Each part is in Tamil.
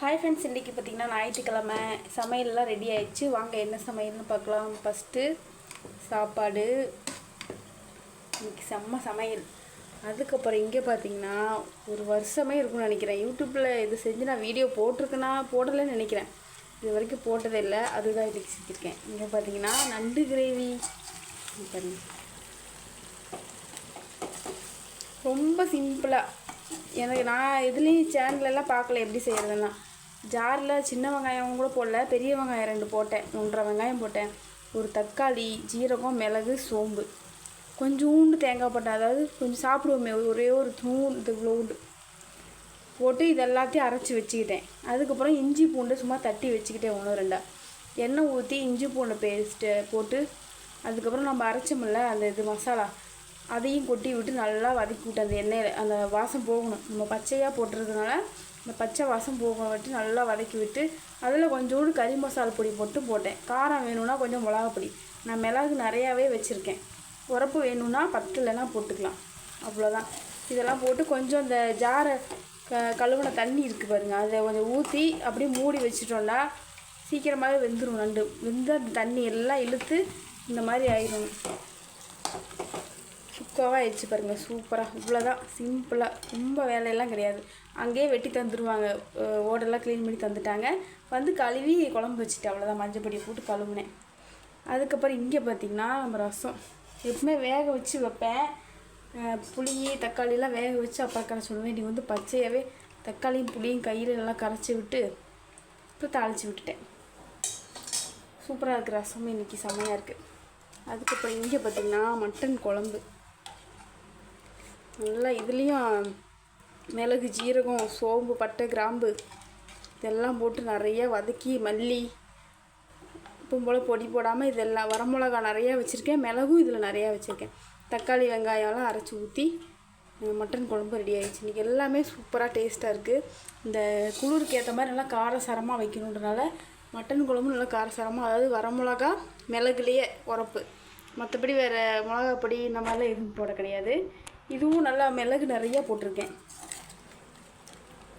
ஹாய் ஃப்ரெண்ட்ஸ் இன்றைக்கி பார்த்தீங்கன்னா ஞாயிற்றுக்கிழமை. சமையல்லாம் ரெடி ஆயிடுச்சு. வாங்க என்ன சமையல்னு பார்க்கலாம். ஃபஸ்ட்டு சாப்பாடு. இன்றைக்கி செம்ம சமையல். அதுக்கப்புறம் இங்கே பார்த்தீங்கன்னா ஒரு வருஷமே இருக்கும்னு நினைக்கிறேன். யூடியூப்பில் இது செஞ்சு நான் வீடியோ போட்டிருக்கேன்னா போடலைன்னு நினைக்கிறேன். இது வரைக்கும் போட்டதே இல்லை. அதுதான் இன்றைக்கி செஞ்சுருக்கேன். இங்கே பார்த்தீங்கன்னா நண்டு கிரேவி ரொம்ப சிம்பிளாக எனக்கு நான் இதுலேயும் சேனலெல்லாம் பார்க்கல எப்படி செய்கிறதுன்னா ஜாரில் சின்ன வெங்காயம் கூட போடல பெரிய வெங்காயம் ரெண்டு போட்டேன் ஒன்றரை வெங்காயம் போட்டேன். ஒரு தக்காளி ஜீரகம் மிளகு சோம்பு. கொஞ்சோண்டு தேங்காய் போட்டேன் அதாவது கொஞ்சம் சாப்பிடுவோமே ஒரே ஒரு தூண் இது இவ்வளோண்டு போட்டு இது எல்லாத்தையும் அரைச்சி வச்சுக்கிட்டேன். அதுக்கப்புறம் இஞ்சி பூண்டு சும்மா தட்டி வச்சுக்கிட்டேன் ஒன்று ரெண்டா. எண்ணெய் ஊற்றி இஞ்சி பூண்டு பேஸ்ட்டு போட்டு அதுக்கப்புறம் நம்ம அரைச்சோம்ல அந்த இது மசாலா அதையும் கொட்டி விட்டு நல்லா வதக்கி விட்டு அந்த எண்ணெயில் அந்த வாசம் போகணும். நம்ம பச்சையாக போட்டுறதுனால அந்த பச்சை வாசம் போக விட்டு நல்லா வதக்கி விட்டு அதில் கொஞ்சோண்டு கறி மசாலா பொடி போட்டு போட்டேன். காரம் வேணும்னா கொஞ்சம் மிளகா பொடி. நான் மிளகு நிறையாவே வச்சுருக்கேன். உரப்பு வேணும்னா பத்துலனா போட்டுக்கலாம். அவ்வளோதான் இதெல்லாம் போட்டு கொஞ்சம் இந்த ஜாரை க கழுவின தண்ணி இருக்குது பாருங்கள் அதை கொஞ்சம் ஊற்றி அப்படியே மூடி வச்சிட்டோம்னா சீக்கிரமாகவே வெந்துடும் நண்டு. வெந்து அந்த தண்ணி எல்லாம் இழுத்து இந்த மாதிரி ஆயிடும் சுக்காவாக ஆயிடுச்சு பாருங்கள் சூப்பராக இவ்வளோதான் சிம்பிளாக ரொம்ப வேலையெல்லாம் கிடையாது. அங்கேயே வெட்டி தந்துடுவாங்க ஓடெல்லாம் க்ளீன் பண்ணி தந்துட்டாங்க. வந்து கழுவி குழம்பு வச்சுட்டு அவ்வளோதான் மஞ்சள் பொடியை போட்டு கழுவுனேன். அதுக்கப்புறம் இங்கே பார்த்தீங்கன்னா நம்ம ரசம். எப்பவுமே வேக வச்சு வைப்பேன். புளி தக்காளிலாம் வேக வச்சு அப்பாக்கா சொல்லுவேன். நீ வந்து பச்சையாகவே தக்காளியும் புளியும் கையில் நல்லா கரைச்சி விட்டு அப்புறம் தாளித்து விட்டுட்டேன். சூப்பராக இருக்குது ரசமும் இன்றைக்கி செம்மையாக இருக்குது அதுக்கப்புறம் இங்கே பார்த்தீங்கன்னா மட்டன் குழம்பு. நல்லா இதுலேயும் மிளகு ஜீரகம் சோம்பு பட்டை கிராம்பு இதெல்லாம் போட்டு நிறைய வதக்கி மல்லி எப்பவும் போல் பொடி போடாமல் இதெல்லாம் வரமிளகா நிறையா வச்சுருக்கேன். மிளகும் இதில் நிறையா வச்சுருக்கேன். தக்காளி வெங்காயம்லாம் அரைச்சி ஊற்றி மட்டன் குழம்பு ரெடி ஆகிடுச்சு இன்றைக்கி எல்லாமே சூப்பராக டேஸ்ட்டாக இருக்குது இந்த குளிருக்கு ஏற்ற மாதிரி நல்லா காரசாரமாக வைக்கணுன்றனால மட்டன் குழம்பு நல்லா காரசாரமாக அதாவது வரமிளகா மிளகுலேயே உரப்பு. மற்றபடி வேறு மிளகா பொடி இந்த மாதிரிலாம் எதுவும் போட கிடையாது. இதுவும் நல்லா மிளகு நிறையா போட்டிருக்கேன்.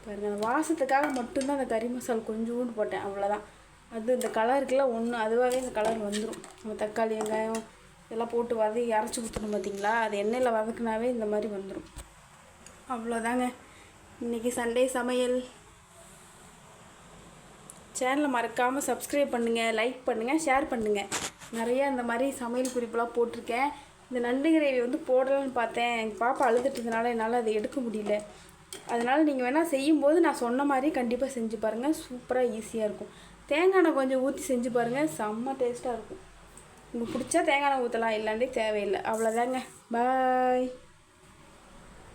பாருங்க அந்த வாசத்துக்காக மட்டும்தான் அந்த கறி மசாலா கொஞ்சோண்டு போட்டேன் அவ்வளோதான் அது இந்த கலருக்குலாம் ஒன்று அதுவாகவே இந்த கலர் வந்துடும் நம்ம தக்காளி வெங்காயம் இதெல்லாம் போட்டு வதக்கி அரைச்சி ஊற்றணும் பார்த்தீங்களா அது எண்ணெயில் வதக்குனாவே இந்த மாதிரி வந்துடும் அவ்வளோதாங்க இன்றைக்கி சண்டே சமையல். சேனலை மறக்காமல் சப்ஸ்கிரைப் பண்ணுங்கள் லைக் பண்ணுங்கள் ஷேர் பண்ணுங்கள் நிறையா இந்த மாதிரி சமையல் குறிப்பெல்லாம் போட்டிருக்கேன். இந்த நண்டு கிரேவி வந்து போடலான்னு பார்த்தேன். எங்கள் பாப்பா அழுதுட்டதுனால என்னால் அதை எடுக்க முடியல. அதனால் நீங்கள் வேணால் செய்யும்போது நான் சொன்ன மாதிரி கண்டிப்பாக செஞ்சு பாருங்கள் சூப்பராக ஈஸியாக இருக்கும். தேங்காய் எண்ணெய் கொஞ்சம் ஊற்றி செஞ்சு பாருங்கள் செம்ம டேஸ்ட்டாக இருக்கும். உங்களுக்கு பிடிச்சா தேங்காய் எண்ணெய் ஊற்றலாம் இல்லாண்டே தேவையில்லை. அவ்வளோதாங்க பாய்.